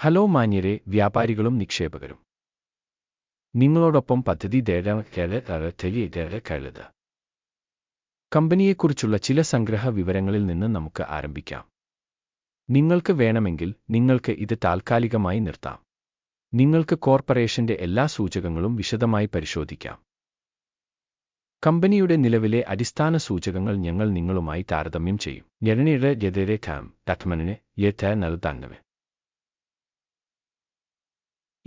Hello മാന്യരെ വ്യാപാരികളും നിക്ഷേപകരും. നിങ്ങളോടൊപ്പം പദ്ധതി കഴുത് കമ്പനിയെക്കുറിച്ചുള്ള ചില സംഗ്രഹ വിവരങ്ങളിൽ നിന്ന് നമുക്ക് ആരംഭിക്കാം. നിങ്ങൾക്ക് വേണമെങ്കിൽ നിങ്ങൾക്ക് ഇത് താൽക്കാലികമായി നിർത്താം. നിങ്ങൾക്ക് കോർപ്പറേഷന്റെ എല്ലാ സൂചകങ്ങളും വിശദമായി പരിശോധിക്കാം. കമ്പനിയുടെ നിലവിലെ അടിസ്ഥാന സൂചകങ്ങൾ ഞങ്ങൾ നിങ്ങളുമായി താരതമ്യം ചെയ്യും. ഞെരണിയുടെ ജെതിരെ ഖാം ടക്മനിന് യഥ നൽതാന്നവെ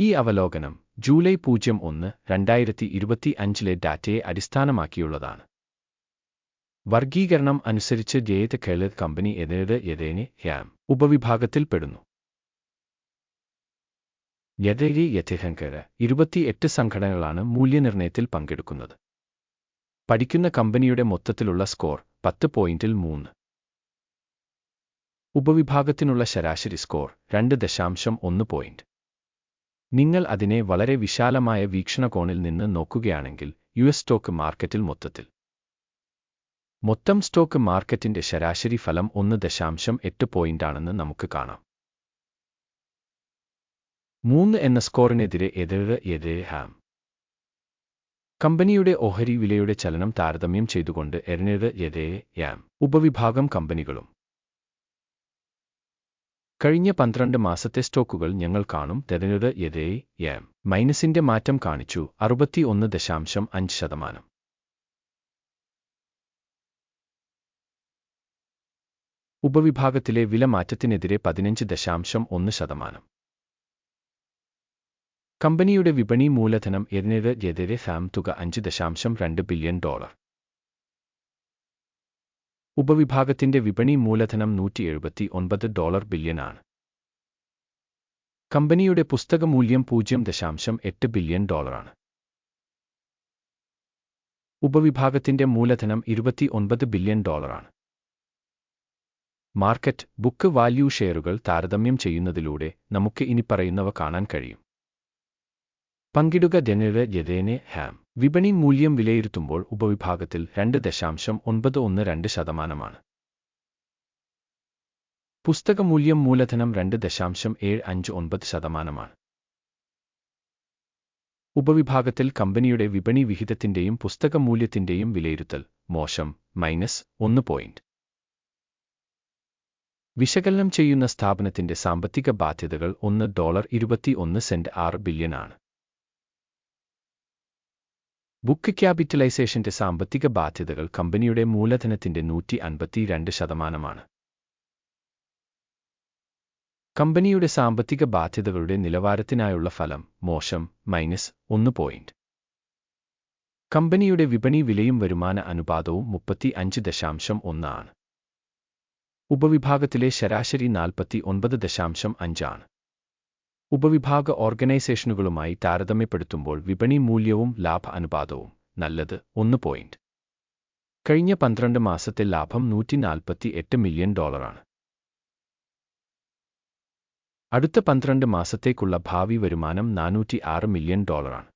ഈ അവലോകനം ജൂലൈ പൂജ്യം ഒന്ന് രണ്ടായിരത്തി ഇരുപത്തി അഞ്ചിലെ ഡാറ്റയെ അടിസ്ഥാനമാക്കിയുള്ളതാണ്. വർഗീകരണം അനുസരിച്ച് ജേത് കേൾ കമ്പനി എതിരെ യഥേനെ ഹ്യാം ഉപവിഭാഗത്തിൽപ്പെടുന്നു യഥേരി യഥേഹങ്കര ഇരുപത്തിയെട്ട് സംഘടനകളാണ് മൂല്യനിർണയത്തിൽ പങ്കെടുക്കുന്നത്. പഠിക്കുന്ന കമ്പനിയുടെ മൊത്തത്തിലുള്ള സ്കോർ പത്ത് പോയിന്റിൽ മൂന്ന്. ഉപവിഭാഗത്തിനുള്ള ശരാശരി സ്കോർ രണ്ട് ദശാംശം ഒന്ന് പോയിന്റ്. നിങ്ങൾ അതിനെ വളരെ വിശാലമായ വീക്ഷണകോണിൽ നിന്ന് നോക്കുകയാണെങ്കിൽ യു എസ് സ്റ്റോക്ക് മാർക്കറ്റിൽ മൊത്തത്തിൽ. മൊത്തം സ്റ്റോക്ക് മാർക്കറ്റിന്റെ ശരാശരി ഫലം ഒന്ന് ദശാംശം എട്ട് പോയിന്റാണെന്ന് നമുക്ക് കാണാം. മൂന്ന് എന്ന സ്കോറിനെതിരെ എതിര് എതിരെ ഹാം. കമ്പനിയുടെ ഓഹരി വിലയുടെ ചലനം താരതമ്യം ചെയ്തുകൊണ്ട് എറിഞ്ഞത് എതേ യാം ഉപവിഭാഗം കമ്പനികളും. കഴിഞ്ഞ പന്ത്രണ്ട് മാസത്തെ സ്റ്റോക്കുകൾ ഞങ്ങൾ കാണും. തെരഞ്ഞത് എതേ എം മൈനസിന്റെ മാറ്റം കാണിച്ചു. അറുപത്തി ഒന്ന് ദശാംശം അഞ്ച് ശതമാനം. ഉപവിഭാഗത്തിലെ വില മാറ്റത്തിനെതിരെ പതിനഞ്ച് ദശാംശം ഒന്ന് ശതമാനം. കമ്പനിയുടെ വിപണി മൂലധനം എതിനെതിരെ എതിരെ സാം തുക അഞ്ച് ദശാംശം രണ്ട് ബില്യൺ ഡോളർ. ഉപവിഭാഗത്തിന്റെ വിപണി മൂലധനം നൂറ്റി എഴുപത്തി ഒൻപത് ഡോളർ ബില്യനാണ്. കമ്പനിയുടെ പുസ്തകമൂല്യം പൂജ്യം ദശാംശം എട്ട് ബില്യൺ ഡോളറാണ്. ഉപവിഭാഗത്തിന്റെ മൂലധനം ഇരുപത്തി ഒൻപത് ബില്യൺ ഡോളറാണ്. മാർക്കറ്റ് ബുക്ക് വാല്യൂ ഷെയറുകൾ താരതമ്യം ചെയ്യുന്നതിലൂടെ നമുക്ക് ഇനി പറയുന്നവ കാണാൻ കഴിയും. പങ്കിടുക ജനറ ജതേനെ ഹാം. വിപണി മൂല്യം വിലയിരുത്തുമ്പോൾ ഉപവിഭാഗത്തിൽ രണ്ട് ദശാംശം ഒൻപത് ഒന്ന് രണ്ട് ശതമാനമാണ്. പുസ്തകമൂല്യം മൂലധനം രണ്ട് ദശാംശം ഏഴ് അഞ്ച് ഒൻപത് ശതമാനമാണ്. ഉപവിഭാഗത്തിൽ കമ്പനിയുടെ വിപണി വിഹിതത്തിന്റെയും പുസ്തക മൂല്യത്തിന്റെയും വിലയിരുത്തൽ മോശം മൈനസ് ഒന്ന് പോയിന്റ്. വിശകലനം ചെയ്യുന്ന സ്ഥാപനത്തിന്റെ സാമ്പത്തിക ബാധ്യതകൾ ഒന്ന് ഡോളർ ഇരുപത്തി ഒന്ന് സെന്റ് ആറ് ബില്യൺ ആണ്. ബുക്ക് ക്യാപിറ്റലൈസേഷന്റെ സാമ്പത്തിക ബാധ്യതകൾ കമ്പനിയുടെ മൂലധനത്തിന്റെ നൂറ്റി അൻപത്തിരണ്ട് ശതമാനമാണ്. കമ്പനിയുടെ സാമ്പത്തിക ബാധ്യതകളുടെ നിലവാരത്തിനായുള്ള ഫലം മോശം മൈനസ് ഒന്ന് പോയിന്റ്. കമ്പനിയുടെ വിപണി വിലയും വരുമാന അനുപാതവും മുപ്പത്തി അഞ്ച് ദശാംശം ഒന്നാണ് ഉപവിഭാഗത്തിലെ ശരാശരി നാൽപ്പത്തി ഒൻപത് ദശാംശം അഞ്ചാണ് ഉപവിഭാഗ ഓർഗനൈസേഷനുകളുമായി താരതമ്യപ്പെടുത്തുമ്പോൾ വിപണി മൂല്യവും ലാഭ അനുപാതവും. നല്ലത്. ഒന്ന് പോയിന്റ്. കഴിഞ്ഞ പന്ത്രണ്ട് മാസത്തെ ലാഭം നൂറ്റി നാൽപ്പത്തി എട്ട് മില്യൺ ഡോളറാണ്. അടുത്ത പന്ത്രണ്ട് മാസത്തേക്കുള്ള ഭാവി വരുമാനം നാനൂറ്റി ആറ് മില്യൺ ഡോളറാണ്.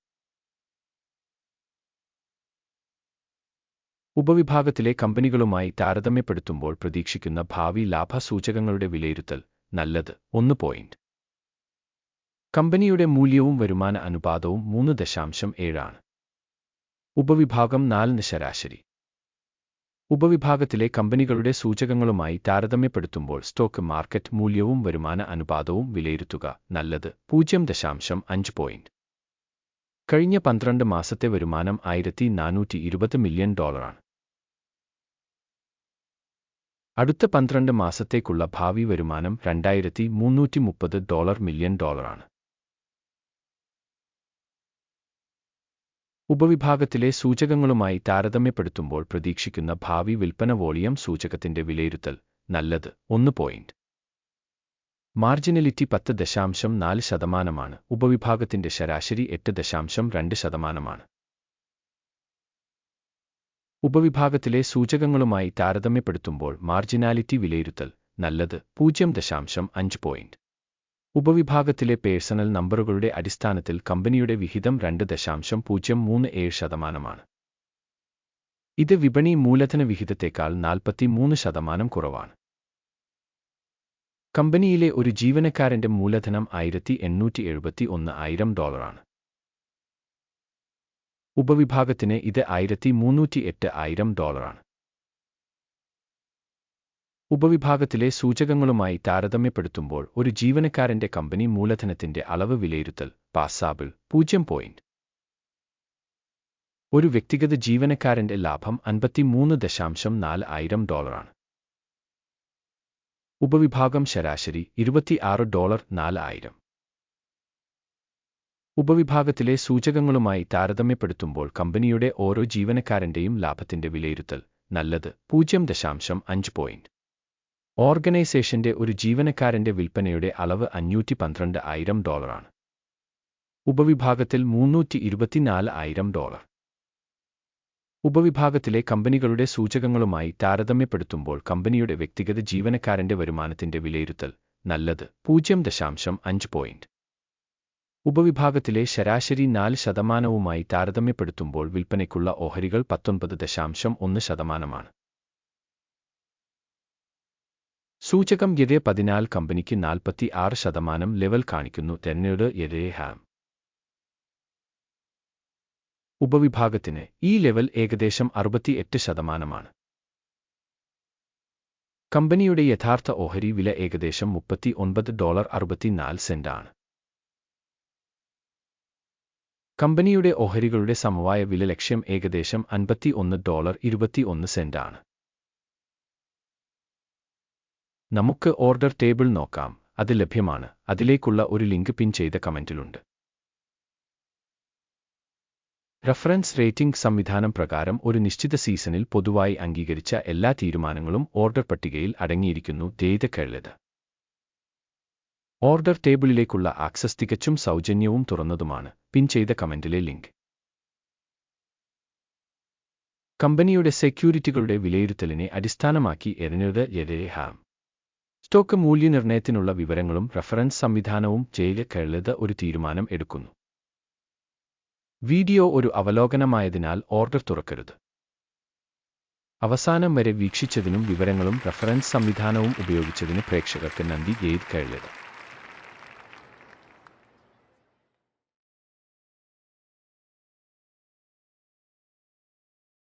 ഉപവിഭാഗത്തിലെ കമ്പനികളുമായി താരതമ്യപ്പെടുത്തുമ്പോൾ പ്രതീക്ഷിക്കുന്ന ഭാവി ലാഭ സൂചകങ്ങളുടെ വിലയിരുത്തൽ. നല്ലത്. ഒന്ന് പോയിന്റ്. കമ്പനിയുടെ മൂല്യവും വരുമാന അനുപാതവും മൂന്ന് ദശാംശം ഏഴാണ്. ഉപവിഭാഗം നാലിന് ശരാശരി ഉപവിഭാഗത്തിലെ കമ്പനികളുടെ സൂചകങ്ങളുമായി താരതമ്യപ്പെടുത്തുമ്പോൾ സ്റ്റോക്ക് മാർക്കറ്റ് മൂല്യവും വരുമാന അനുപാതവും വിലയിരുത്തുക നല്ലത് പൂജ്യം ദശാംശം അഞ്ച് പോയിന്റ്. കഴിഞ്ഞ പന്ത്രണ്ട് മാസത്തെ വരുമാനം ആയിരത്തി നാനൂറ്റി ഇരുപത് മില്യൺ ഡോളറാണ്. അടുത്ത പന്ത്രണ്ട് മാസത്തേക്കുള്ള ഭാവി വരുമാനം രണ്ടായിരത്തി മുന്നൂറ്റി മുപ്പത് ഡോളർ മില്യൺ ഡോളറാണ്. ഉപവിഭാഗത്തിലെ സൂചകങ്ങളുമായി താരതമ്യപ്പെടുത്തുമ്പോൾ പ്രതീക്ഷിക്കുന്ന ഭാവി വിൽപ്പന വോളിയം സൂചകത്തിന്റെ വിലയിരുത്തൽ. നല്ലത്. ഒന്ന് പോയിന്റ്. മാർജിനലിറ്റി പത്ത് ദശാംശം നാല് ശതമാനമാണ്. ഉപവിഭാഗത്തിന്റെ ശരാശരി എട്ട് ദശാംശം രണ്ട് ശതമാനമാണ്. ഉപവിഭാഗത്തിലെ സൂചകങ്ങളുമായി താരതമ്യപ്പെടുത്തുമ്പോൾ മാർജിനാലിറ്റി വിലയിരുത്തൽ. നല്ലത്. പൂജ്യം ദശാംശം അഞ്ച് പോയിന്റ്. ഉപവിഭാഗത്തിലെ പേഴ്സണൽ നമ്പറുകളുടെ അടിസ്ഥാനത്തിൽ കമ്പനിയുടെ വിഹിതം രണ്ട് ദശാംശം പൂജ്യം മൂന്ന് ഏഴ് ശതമാനമാണ്. ഇത് വിപണി മൂലധന വിഹിതത്തേക്കാൾ നാൽപ്പത്തി മൂന്ന് ശതമാനം കുറവാണ്. കമ്പനിയിലെ ഒരു ജീവനക്കാരന്റെ മൂലധനം ആയിരത്തി എണ്ണൂറ്റി എഴുപത്തി ഒന്ന് ആയിരം ഡോളറാണ്. ഉപവിഭാഗത്തിന് ഇത് ആയിരത്തി മുന്നൂറ്റി എട്ട് ആയിരം ഡോളറാണ്. ഉപവിഭാഗത്തിലെ സൂചകങ്ങളുമായി താരതമ്യപ്പെടുത്തുമ്പോൾ ഒരു ജീവനക്കാരന്റെ കമ്പനി മൂലധനത്തിന്റെ അളവ് വിലയിരുത്തൽ പാസാബിൾ പൂജ്യം പോയിന്റ്. ഒരു വ്യക്തിഗത ജീവനക്കാരന്റെ ലാഭം അൻപത്തിമൂന്ന് ദശാംശം നാല് ആയിരം ഡോളറാണ്. ഉപവിഭാഗം ശരാശരി ഇരുപത്തിയാറ് ഡോളർ നാല് ആയിരം. ഉപവിഭാഗത്തിലെ സൂചകങ്ങളുമായി താരതമ്യപ്പെടുത്തുമ്പോൾ കമ്പനിയുടെ ഓരോ ജീവനക്കാരന്റെയും ലാഭത്തിന്റെ വിലയിരുത്തൽ നല്ലത് പൂജ്യം ദശാംശം അഞ്ച് പോയിന്റ്. ഓർഗനൈസേഷന്റെ ഒരു ജീവനക്കാരന്റെ വിൽപ്പനയുടെ അളവ് അഞ്ഞൂറ്റി പന്ത്രണ്ട് ആയിരം ഡോളറാണ്. ഉപവിഭാഗത്തിൽ മുന്നൂറ്റി ഇരുപത്തിനാല് ആയിരം ഡോളർ. ഉപവിഭാഗത്തിലെ കമ്പനികളുടെ സൂചകങ്ങളുമായി താരതമ്യപ്പെടുത്തുമ്പോൾ കമ്പനിയുടെ വ്യക്തിഗത ജീവനക്കാരന്റെ വരുമാനത്തിന്റെ വിലയിരുത്തൽ നല്ലത് പൂജ്യം ദശാംശം അഞ്ച് പോയിന്റ്. ഉപവിഭാഗത്തിലെ ശരാശരി നാല് ശതമാനവുമായി താരതമ്യപ്പെടുത്തുമ്പോൾ വിൽപ്പനയ്ക്കുള്ള ഓഹരികൾ പത്തൊൻപത് ദശാംശം ഒന്ന് ശതമാനമാണ്. സൂചകം ഗിരെ പതിനാല് കമ്പനിക്ക് നാൽപ്പത്തി ആറ് ശതമാനം ലെവൽ കാണിക്കുന്നു. തെന്നയുടെ എരേ ഹാം. ഉപവിഭാഗത്തിന് ഈ ലെവൽ ഏകദേശം അറുപത്തിയെട്ട് ശതമാനമാണ്. കമ്പനിയുടെ യഥാർത്ഥ ഓഹരി വില ഏകദേശം മുപ്പത്തി ഒൻപത് ഡോളർ അറുപത്തിനാല് ആണ് കമ്പനിയുടെ ഓഹരികളുടെ സമവായ വില ലക്ഷ്യം ഏകദേശം അൻപത്തി ഒന്ന് ഡോളർ ഇരുപത്തി ഒന്ന് സെന്റാണ്. നമുക്ക് ഓർഡർ ടേബിൾ നോക്കാം. അത് ലഭ്യമാണ്. അതിലേക്കുള്ള ഒരു ലിങ്ക് പിൻ ചെയ്ത കമന്റിലുണ്ട്. റഫറൻസ് റേറ്റിംഗ് സംവിധാനം പ്രകാരം ഒരു നിശ്ചിത സീസണിൽ പൊതുവായി അംഗീകരിച്ച എല്ലാ തീരുമാനങ്ങളും ഓർഡർ പട്ടികയിൽ അടങ്ങിയിരിക്കുന്നു. ചെയ്ത കേളത് ഓർഡർ ടേബിളിലേക്കുള്ള ആക്സസ് തികച്ചും സൗജന്യവും തുറന്നതുമാണ്. പിൻ ചെയ്ത കമന്റിലെ ലിങ്ക് കമ്പനിയുടെ സെക്യൂരിറ്റികളുടെ വിലയിരുത്തലിനെ അടിസ്ഥാനമാക്കി എറിഞ്ഞത് ഹാം സ്റ്റോക്ക് മൂല്യനിർണയത്തിനുള്ള വിവരങ്ങളും റഫറൻസ് സംവിധാനവും കഴിയത് ഒരു തീരുമാനം എടുക്കുന്നു. വീഡിയോ ഒരു അവലോകനമായതിനാൽ ഓർഡർ തുറക്കരുത്. അവസാനം വരെ വീക്ഷിച്ചതിനും വിവരങ്ങളും റഫറൻസ് സംവിധാനവും ഉപയോഗിച്ചതിന് പ്രേക്ഷകർക്ക് നന്ദി. ചെയ്ത് കഴിയത്